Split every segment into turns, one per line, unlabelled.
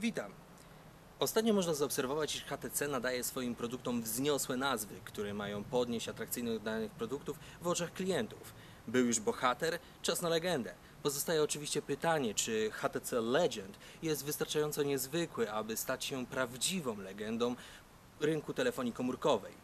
Witam. Ostatnio można zaobserwować, iż HTC nadaje swoim produktom wzniosłe nazwy, które mają podnieść atrakcyjność danych produktów w oczach klientów. Był już bohater, czas na legendę. Pozostaje oczywiście pytanie, czy HTC Legend jest wystarczająco niezwykły, aby stać się prawdziwą legendą rynku telefonii komórkowej.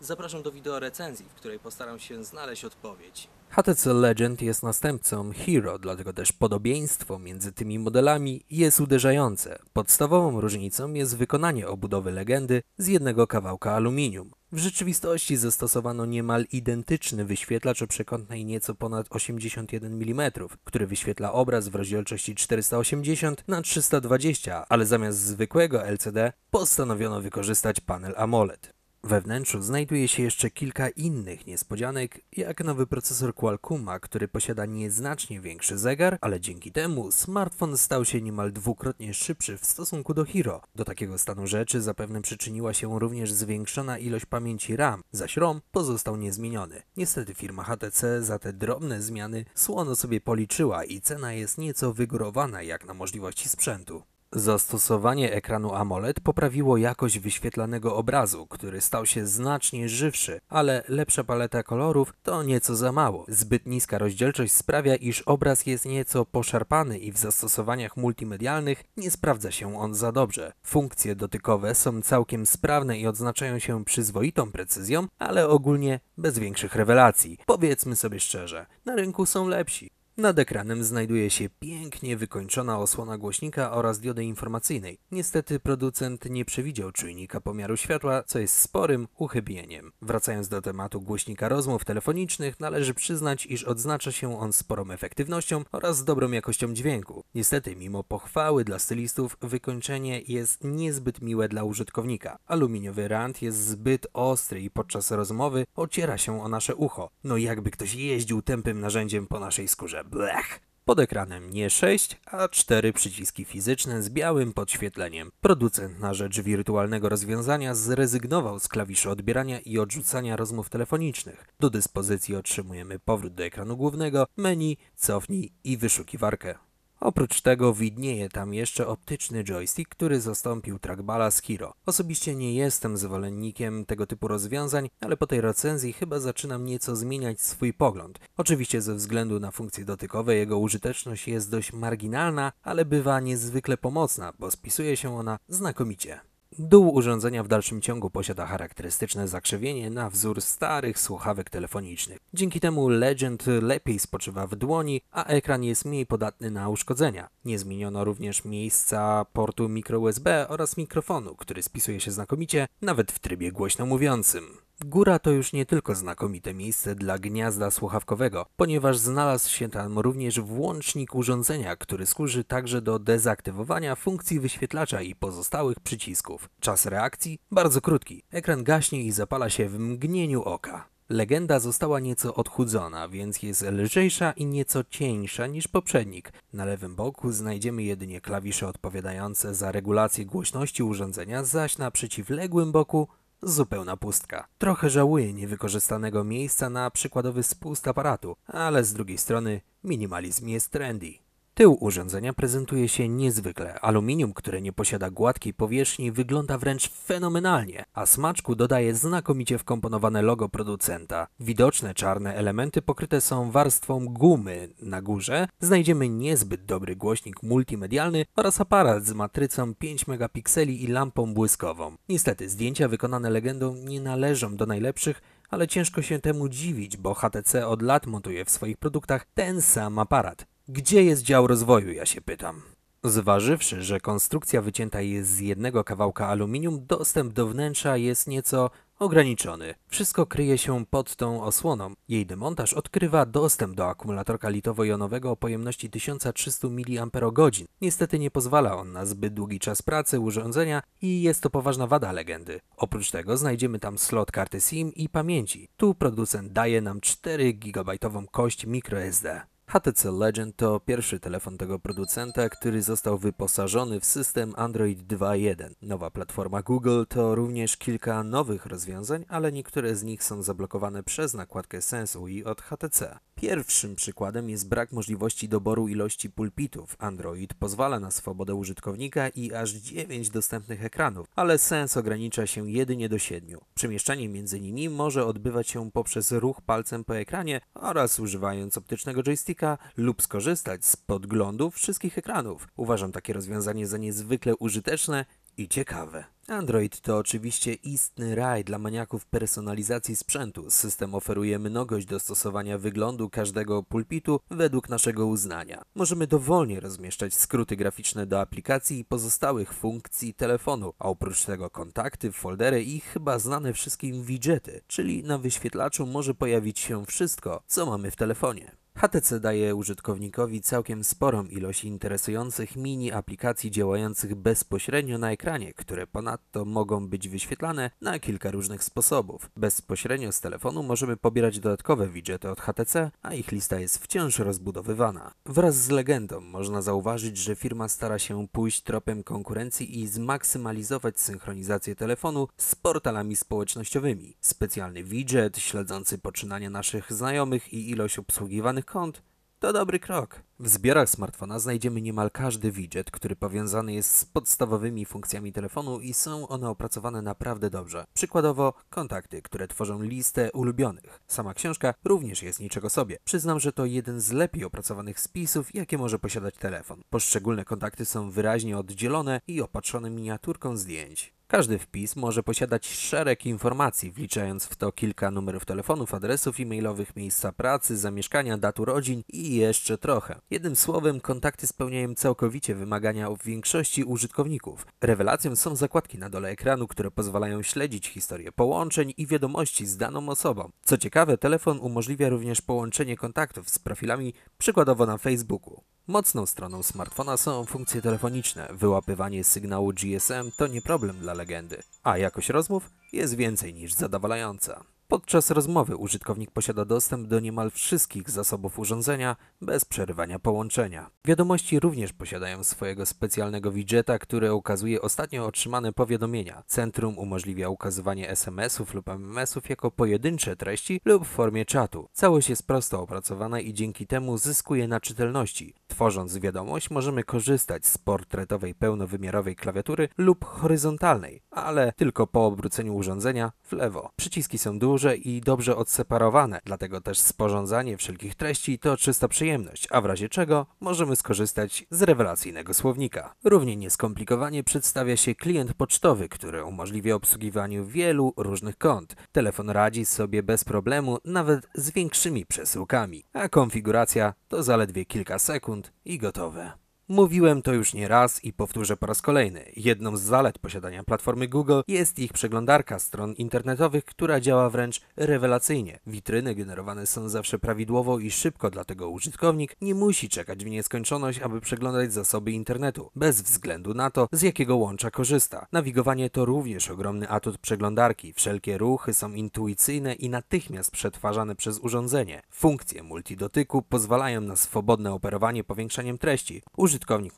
Zapraszam do wideo recenzji, w której postaram się znaleźć odpowiedź. HTC Legend jest następcą Hero, dlatego też podobieństwo między tymi modelami jest uderzające. Podstawową różnicą jest wykonanie obudowy legendy z jednego kawałka aluminium. W rzeczywistości zastosowano niemal identyczny wyświetlacz o przekątnej nieco ponad 81 mm, który wyświetla obraz w rozdzielczości 480 na 320, ale zamiast zwykłego LCD postanowiono wykorzystać panel AMOLED. We wnętrzu znajduje się jeszcze kilka innych niespodzianek, jak nowy procesor Qualcomma, który posiada nieznacznie większy zegar, ale dzięki temu smartfon stał się niemal dwukrotnie szybszy w stosunku do Hero. Do takiego stanu rzeczy zapewne przyczyniła się również zwiększona ilość pamięci RAM, zaś ROM pozostał niezmieniony. Niestety firma HTC za te drobne zmiany słono sobie policzyła i cena jest nieco wygórowana jak na możliwości sprzętu. Zastosowanie ekranu AMOLED poprawiło jakość wyświetlanego obrazu, który stał się znacznie żywszy, ale lepsza paleta kolorów to nieco za mało. Zbyt niska rozdzielczość sprawia, iż obraz jest nieco poszarpany i w zastosowaniach multimedialnych nie sprawdza się on za dobrze. Funkcje dotykowe są całkiem sprawne i odznaczają się przyzwoitą precyzją, ale ogólnie bez większych rewelacji. Powiedzmy sobie szczerze, na rynku są lepsi. Nad ekranem znajduje się pięknie wykończona osłona głośnika oraz diody informacyjnej. Niestety producent nie przewidział czujnika pomiaru światła, co jest sporym uchybieniem. Wracając do tematu głośnika rozmów telefonicznych, należy przyznać, iż odznacza się on sporą efektywnością oraz dobrą jakością dźwięku. Niestety, mimo pochwały dla stylistów, wykończenie jest niezbyt miłe dla użytkownika. Aluminiowy rand jest zbyt ostry i podczas rozmowy ociera się o nasze ucho. No jakby ktoś jeździł tępym narzędziem po naszej skórze. Blech. Pod ekranem nie 6, a 4 przyciski fizyczne z białym podświetleniem. Producent na rzecz wirtualnego rozwiązania zrezygnował z klawiszy odbierania i odrzucania rozmów telefonicznych. Do dyspozycji otrzymujemy powrót do ekranu głównego, menu, cofnij i wyszukiwarkę. Oprócz tego widnieje tam jeszcze optyczny joystick, który zastąpił trackballa z Hero. Osobiście nie jestem zwolennikiem tego typu rozwiązań, ale po tej recenzji chyba zaczynam nieco zmieniać swój pogląd. Oczywiście ze względu na funkcje dotykowe jego użyteczność jest dość marginalna, ale bywa niezwykle pomocna, bo spisuje się ona znakomicie. Dół urządzenia w dalszym ciągu posiada charakterystyczne zakrzywienie na wzór starych słuchawek telefonicznych. Dzięki temu Legend lepiej spoczywa w dłoni, a ekran jest mniej podatny na uszkodzenia. Nie zmieniono również miejsca portu microUSB oraz mikrofonu, który spisuje się znakomicie nawet w trybie głośno mówiącym. Góra to już nie tylko znakomite miejsce dla gniazda słuchawkowego, ponieważ znalazł się tam również włącznik urządzenia, który służy także do dezaktywowania funkcji wyświetlacza i pozostałych przycisków. Czas reakcji bardzo krótki. Ekran gaśnie i zapala się w mgnieniu oka. Legenda została nieco odchudzona, więc jest lżejsza i nieco cieńsza niż poprzednik. Na lewym boku znajdziemy jedynie klawisze odpowiadające za regulację głośności urządzenia, zaś na przeciwległym boku zupełna pustka. Trochę żałuję niewykorzystanego miejsca na przykładowy spust aparatu, ale z drugiej strony minimalizm jest trendy. Tył urządzenia prezentuje się niezwykle. Aluminium, które nie posiada gładkiej powierzchni, wygląda wręcz fenomenalnie, a smaczku dodaje znakomicie wkomponowane logo producenta. Widoczne czarne elementy pokryte są warstwą gumy. Na górze znajdziemy niezbyt dobry głośnik multimedialny oraz aparat z matrycą 5 megapikseli i lampą błyskową. Niestety zdjęcia wykonane legendą nie należą do najlepszych, ale ciężko się temu dziwić, bo HTC od lat montuje w swoich produktach ten sam aparat. Gdzie jest dział rozwoju, ja się pytam. Zważywszy, że konstrukcja wycięta jest z jednego kawałka aluminium, dostęp do wnętrza jest nieco ograniczony. Wszystko kryje się pod tą osłoną. Jej demontaż odkrywa dostęp do akumulatorka litowo-jonowego o pojemności 1300 mAh. Niestety nie pozwala on na zbyt długi czas pracy urządzenia i jest to poważna wada legendy. Oprócz tego znajdziemy tam slot karty SIM i pamięci. Tu producent daje nam 4 GB kość microSD. HTC Legend to pierwszy telefon tego producenta, który został wyposażony w system Android 2.1. Nowa platforma Google to również kilka nowych rozwiązań, ale niektóre z nich są zablokowane przez nakładkę Sense UI od HTC. Pierwszym przykładem jest brak możliwości doboru ilości pulpitów. Android pozwala na swobodę użytkownika i aż 9 dostępnych ekranów, ale sens ogranicza się jedynie do 7. Przemieszczanie między nimi może odbywać się poprzez ruch palcem po ekranie oraz używając optycznego joysticka lub skorzystać z podglądu wszystkich ekranów. Uważam takie rozwiązanie za niezwykle użyteczne i ciekawe. Android to oczywiście istny raj dla maniaków personalizacji sprzętu. System oferuje mnogość dostosowania wyglądu każdego pulpitu według naszego uznania. Możemy dowolnie rozmieszczać skróty graficzne do aplikacji i pozostałych funkcji telefonu, a oprócz tego kontakty, foldery i chyba znane wszystkim widgety, czyli na wyświetlaczu może pojawić się wszystko, co mamy w telefonie. HTC daje użytkownikowi całkiem sporą ilość interesujących mini aplikacji działających bezpośrednio na ekranie, które ponadto mogą być wyświetlane na kilka różnych sposobów. Bezpośrednio z telefonu możemy pobierać dodatkowe widgety od HTC, a ich lista jest wciąż rozbudowywana. Wraz z legendą można zauważyć, że firma stara się pójść tropem konkurencji i zmaksymalizować synchronizację telefonu z portalami społecznościowymi. Specjalny widget śledzący poczynania naszych znajomych i ilość obsługiwanych kont, to dobry krok. W zbiorach smartfona znajdziemy niemal każdy widget, który powiązany jest z podstawowymi funkcjami telefonu i są one opracowane naprawdę dobrze. Przykładowo kontakty, które tworzą listę ulubionych. Sama książka również jest niczego sobie. Przyznam, że to jeden z lepiej opracowanych spisów, jakie może posiadać telefon. Poszczególne kontakty są wyraźnie oddzielone i opatrzone miniaturką zdjęć. Każdy wpis może posiadać szereg informacji, wliczając w to kilka numerów telefonów, adresów e-mailowych, miejsca pracy, zamieszkania, dat urodzin i jeszcze trochę. Jednym słowem, kontakty spełniają całkowicie wymagania większości użytkowników. Rewelacją są zakładki na dole ekranu, które pozwalają śledzić historię połączeń i wiadomości z daną osobą. Co ciekawe, telefon umożliwia również połączenie kontaktów z profilami, przykładowo na Facebooku. Mocną stroną smartfona są funkcje telefoniczne. Wyłapywanie sygnału GSM to nie problem dla legendy, a jakość rozmów jest więcej niż zadowalająca. Podczas rozmowy użytkownik posiada dostęp do niemal wszystkich zasobów urządzenia bez przerywania połączenia. Wiadomości również posiadają swojego specjalnego widgeta, który ukazuje ostatnio otrzymane powiadomienia. Centrum umożliwia ukazywanie SMS-ów lub MMS-ów jako pojedyncze treści lub w formie czatu. Całość jest prosto opracowana i dzięki temu zyskuje na czytelności. Tworząc wiadomość możemy korzystać z portretowej pełnowymiarowej klawiatury lub horyzontalnej, ale tylko po obróceniu urządzenia w lewo. Przyciski są duże i dobrze odseparowane, dlatego też sporządzanie wszelkich treści to czysta przyjemność, a w razie czego możemy skorzystać z rewelacyjnego słownika. Równie nieskomplikowanie przedstawia się klient pocztowy, który umożliwia obsługiwanie wielu różnych kont. Telefon radzi sobie bez problemu nawet z większymi przesyłkami, a konfiguracja to zaledwie kilka sekund i gotowe. Mówiłem to już nie raz i powtórzę po raz kolejny. Jedną z zalet posiadania platformy Google jest ich przeglądarka stron internetowych, która działa wręcz rewelacyjnie. Witryny generowane są zawsze prawidłowo i szybko, dlatego użytkownik nie musi czekać w nieskończoność, aby przeglądać zasoby internetu, bez względu na to, z jakiego łącza korzysta. Nawigowanie to również ogromny atut przeglądarki. Wszelkie ruchy są intuicyjne i natychmiast przetwarzane przez urządzenie. Funkcje multidotyku pozwalają na swobodne operowanie powiększaniem treści.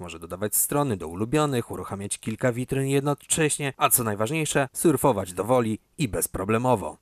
Może dodawać strony do ulubionych, uruchamiać kilka witryn jednocześnie, a co najważniejsze, surfować do woli i bezproblemowo.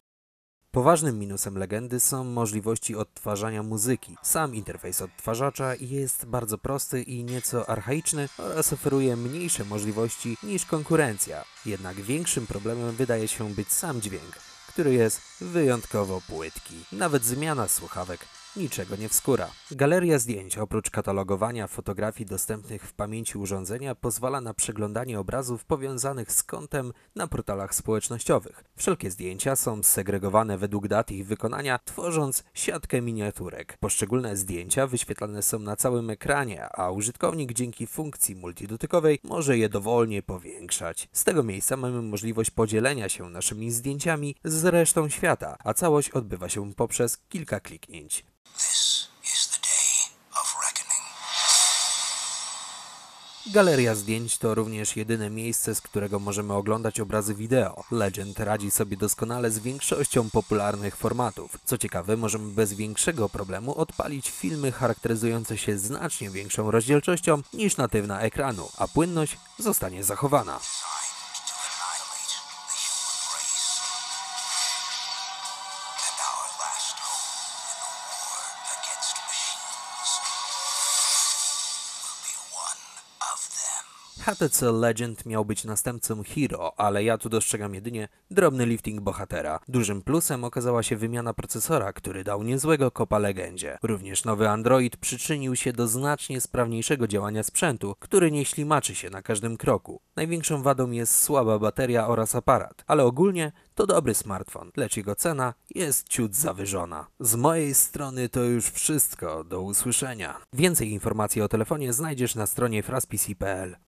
Poważnym minusem legendy są możliwości odtwarzania muzyki. Sam interfejs odtwarzacza jest bardzo prosty i nieco archaiczny oraz oferuje mniejsze możliwości niż konkurencja. Jednak większym problemem wydaje się być sam dźwięk, który jest wyjątkowo płytki. Nawet zmiana słuchawek niczego nie wskóra. Galeria zdjęć, oprócz katalogowania fotografii dostępnych w pamięci urządzenia, pozwala na przeglądanie obrazów powiązanych z kątem na portalach społecznościowych. Wszelkie zdjęcia są segregowane według dat ich wykonania, tworząc siatkę miniaturek. Poszczególne zdjęcia wyświetlane są na całym ekranie, a użytkownik dzięki funkcji multidotykowej może je dowolnie powiększać. Z tego miejsca mamy możliwość podzielenia się naszymi zdjęciami z resztą świata, a całość odbywa się poprzez kilka kliknięć. Galeria zdjęć to również jedyne miejsce, z którego możemy oglądać obrazy wideo. Legend radzi sobie doskonale z większością popularnych formatów. Co ciekawe, możemy bez większego problemu odpalić filmy charakteryzujące się znacznie większą rozdzielczością niż natywna ekranu, a płynność zostanie zachowana. HTC Legend miał być następcą Hero, ale ja tu dostrzegam jedynie drobny lifting bohatera. Dużym plusem okazała się wymiana procesora, który dał niezłego kopa legendzie. Również nowy Android przyczynił się do znacznie sprawniejszego działania sprzętu, który nie ślimaczy się na każdym kroku. Największą wadą jest słaba bateria oraz aparat, ale ogólnie to dobry smartfon, lecz jego cena jest ciut zawyżona. Z mojej strony to już wszystko, do usłyszenia. Więcej informacji o telefonie znajdziesz na stronie fraspc.pl.